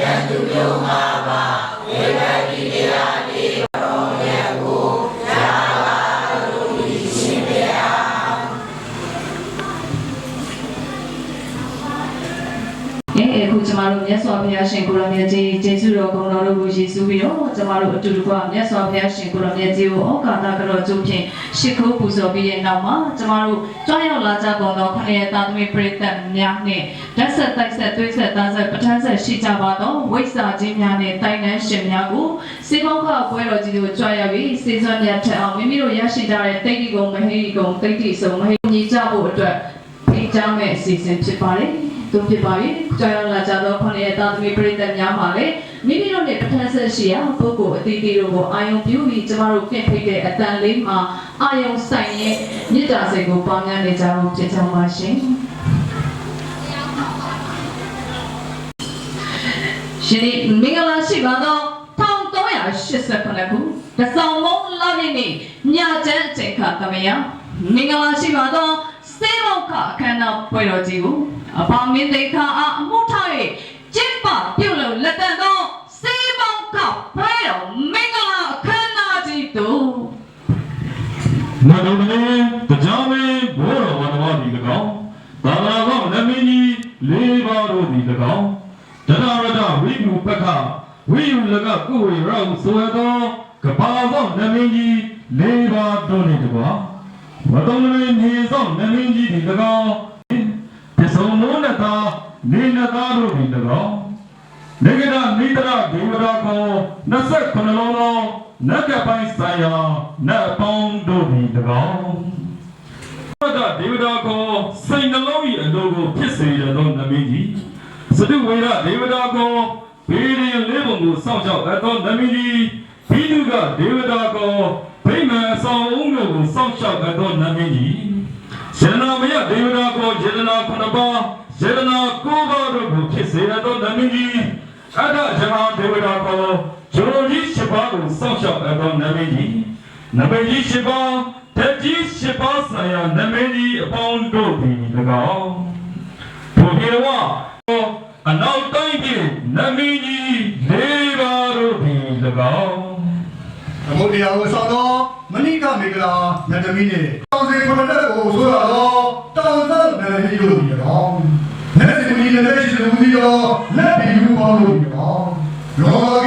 ယံသူယုံမာပါဝေဒတိတရား အခုကျမတို့မြတ်စွာဘုရားရှင်ကိုရောင်မြတ်ကြီးကျေးဇူးတော်ဂုဏ်တော်တို့ကိုရည်စူးပြီးတော့ကျမတို့အတူတကွမြတ်စွာဘုရားရှင်ကိုရောင်မြတ်ကြီးကိုဩကာသကတော်ကျုပ်ဖြင့်ရှ िख ိုးပူဇော်ပြီးတဲ့နောက်မှာကျမတို့ကြွားရောက်လာကြကုန်သောခရစ်ယာန်သားသမီးပရိသတ်များနှင့်ဓာတ်ဆက်တိုက်ဆက်သွေးဆက်သားဆက်ပဋ္ဌာန်းဆက်ရှိကြပါသောဝိဇ္ဇာချင်းများနှင့်တိုင်တန်းရှင်များကိုစေဘောကပွဲတော်ကြီးကိုကြွားရောက်ပြီးစေစွမ်းမြတ်ထက်အောင်မိမိတို့ရရှိကြတဲ့တိတ်တိကုံမဟိတိကုံတိတ်တိဆုံမဟိညီကြဖို့အတွက်ဖိတ်ကြားမဲ့အစီအစဉ်ဖြစ်ပါတယ်။ သူဖြစ်ပါပြီ။ကြောင်ရောက်လာကြသောခொနရဲ့တာသမီပရိသတ်များမှာလည်းမိမိတို့နဲ့ပဋ္ဌာန်းဆက်ရှိရာပုဂ္ဂိုလ်အသီးသီးတို့ကိုအာယုံပြုပြီးကျမတို့ပြင်ဖိတ်တဲ့အတန်လေးမှာအာယုံဆိုင်ရဲ့မေတ္တာစိတ်ကိုပေါင်းများနေကြဖို့ဖြစ်ကြောင်းပါရှင်။ရှင်ဒီမင်္ဂလာရှိပါသော1389ခုတဆောင်မုံလာနေနေညချမ်းအချိန်ခါသမယမင်္ဂလာရှိပါသောစေမောက အခမ်းအနားပွဲတော်ကြီးကိုအပေါင်းမင်းသိခါအားအမှုထား၍ကျင်းပပြုလုပ်လက်တန်သောစေမောကပွဲတော်မင်္ဂလာအခမ်းအနားကြီးတို့နတ်တော်မင်းတရားမင်းဘိုးတော်ဝါတော်ဒီ၎င်းသာသနာ့ကောင်းနမင်းကြီးလေးပါးတို့ဒီ၎င်းတရရတဝိပုပက္ခဝိယုလကကုဝေရောဆိုရသောကဘာသောနမင်းကြီးလေးပါးတို့နှင့်တကွာမတော်မင်းနေသောနမင်းကြီးဒီ၎င်း ပစ္စုံလုံးနတာနေနတာတို့ဒီ၎င်းနေကရမိတရဒေဝရာကို29လုံးလုံးနတ်ကပိုင်းဆိုင်ရာနတ်ပေါင်းတို့ဒီတကောင်ဘုရားဒေဝရာကိုစိတ်နှလုံး၏အလိုကိုဖြစ်စေရသောနမင်းကြီးစတုဝေရဒေဝရာကိုဘေးရင်လေးပုံကိုစောင့်ရှောက်အပ်သောနမင်းကြီးဘိဓုကဒေဝရာကိုဗိမာန်အဆောင်အုံးတို့ကိုစောင့်ရှောက်အပ်သောနမင်းကြီး ယရနာမယဒေဝနာကိုယရနာခုနှစ်ပါးယရနာကိုးပါးတို့ကိုဖြစ်စေရသောနမင်းကြီးအတ္တဇမဒေဝနာကိုဂျိုကြီးရှိပါးကိုစောင့်ရှောက်အပ်သောနမင်းကြီးနမင်းကြီးရှိပါးတကြီးရှိပါးဆိုင်ရာနမင်းကြီးအပေါင်းတို့သည်၎င်းဘုရားဝအနောက်တိုင်းပြည်နမင်းကြီးလေးပါးတို့သည်၎င်းသမုဒ္ဒရာကိုဆောင်သောမဏိကမေကလာမြတ်သမီးနှင့်တောင်စီခရတဲ့ကိုဆိုရသောတောင်ဆက်နယ်ကြီးတို့ဒီကောင်လက်စီမီလည်းရှိလူကြီး တော်လက်ပြီးလူပေါင်းလို့ဒီကောင်လောက